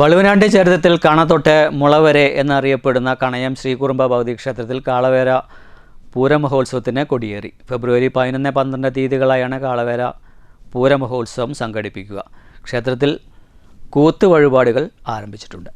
വളുവനാട്ടി ചരിത്രത്തിൽ കണതൊട്ട് മുളവരെ എന്നറിയപ്പെടുന്ന കണയം ശ്രീകുറുമ്പ ഭൗതികക്ഷേത്രത്തിൽ കാളവേര പൂരമഹോത്സവത്തിന് കൊടിയേറി. ഫെബ്രുവരി പതിനൊന്ന് പന്ത്രണ്ട് തീയതികളായാണ് കാളവേര പൂരമഹോത്സവം സംഘടിപ്പിക്കുക. ക്ഷേത്രത്തിൽ കൂത്ത് വഴിപാടുകൾ ആരംഭിച്ചിട്ടുണ്ട്.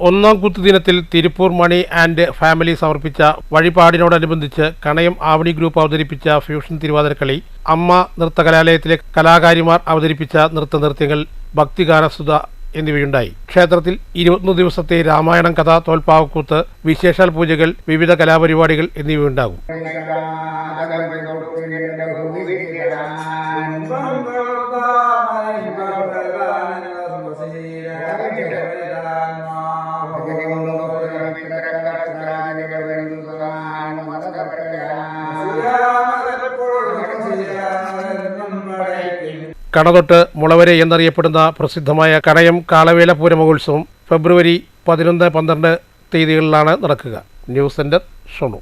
ഒന്നാം കുത്തുദിനത്തിൽ തിരുപ്പൂർ മണി ആൻഡ് ഫാമിലി സമർപ്പിച്ച വഴിപാടിനോടനുബന്ധിച്ച് കണയം ആവണി ഗ്രൂപ്പ് അവതരിപ്പിച്ച ഫ്യൂഷൻ തിരുവാതിരക്കളി അമ്മ നൃത്തകലാലയത്തിലെ കലാകാരിമാർ അവതരിപ്പിച്ച നൃത്തനൃത്യങ്ങൾ ഭക്തിഗാനസുത എന്നിവയുണ്ടായി. ക്ഷേത്രത്തിൽ ഇരുപത്തൊന്ന് ദിവസത്തെ രാമായണം കഥ തോൽപ്പാവക്കൂത്ത് വിശേഷാൽ പൂജകൾ വിവിധ കലാപരിപാടികൾ എന്നിവയുണ്ടാകും കടതൊട്ട് മുളവരെ എന്നറിയപ്പെടുന്ന പ്രസിദ്ധമായ കടയം കാളവേല പൂര മഹോത്സവം ഫെബ്രുവരി പതിനൊന്ന് പന്ത്രണ്ട് തീയതികളിലാണ് നടക്കുക. News centre ഷൊണു